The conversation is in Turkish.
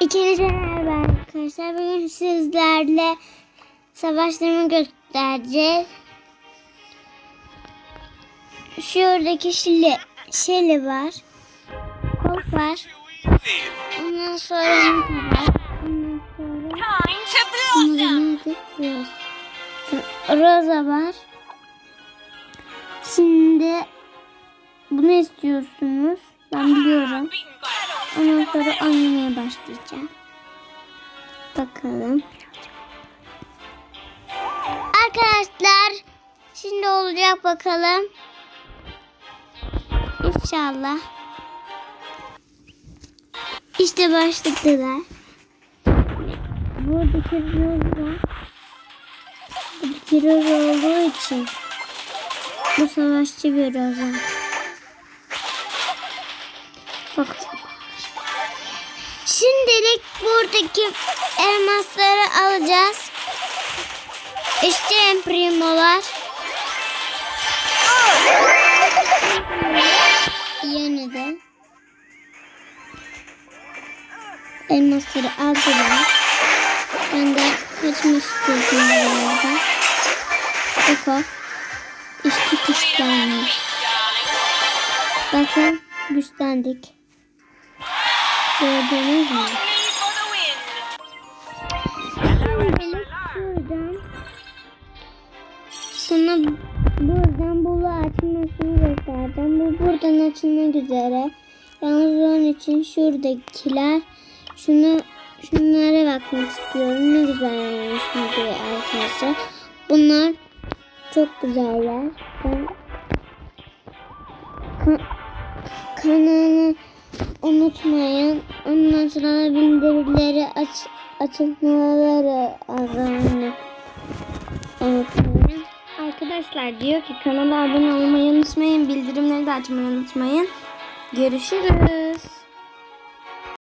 İkinize merhaba arkadaşlar. Bugün sizlerle savaşlarımı göstereceğiz. Şuradaki şili, şili var. Kol var. Ondan sonra Nita var. Ondan sonra. Rosa var. Şimdi bunu istiyorsunuz. Ben biliyorum. Ondan sonra oynamaya başlayacağım. Bakalım. Arkadaşlar şimdi olacak bakalım. İnşallah. İşte başladılar. Buradaki Rosa Buradaki Rosa olduğu için bu savaşçı bir Rosa. Bak. Şimdilik buradaki elmasları alacağız. İşte emprimolar. Yeniden. Elmasları aldılar. Ben de kaçmak istiyorsun bu arada. Bak o. İşte güçlenmiş. Bakın güçlendik. Gördünüz mü? Şuradan sana buradan bulu açmasını göstereceğim. Bu buradan açılmak üzere. Yalnız onun için şuradakiler şunu şunlara bakmak istiyorum. Ne güzel mu diye arkadaşlar. Bunlar çok güzeller. Ben Ka- kanalı unutmayın. Ondan sonra bildirileri aç açılmaları azalını unutmayın. Arkadaşlar diyor ki kanala abone olmayı unutmayın. Bildirimleri de açmayı unutmayın. Görüşürüz.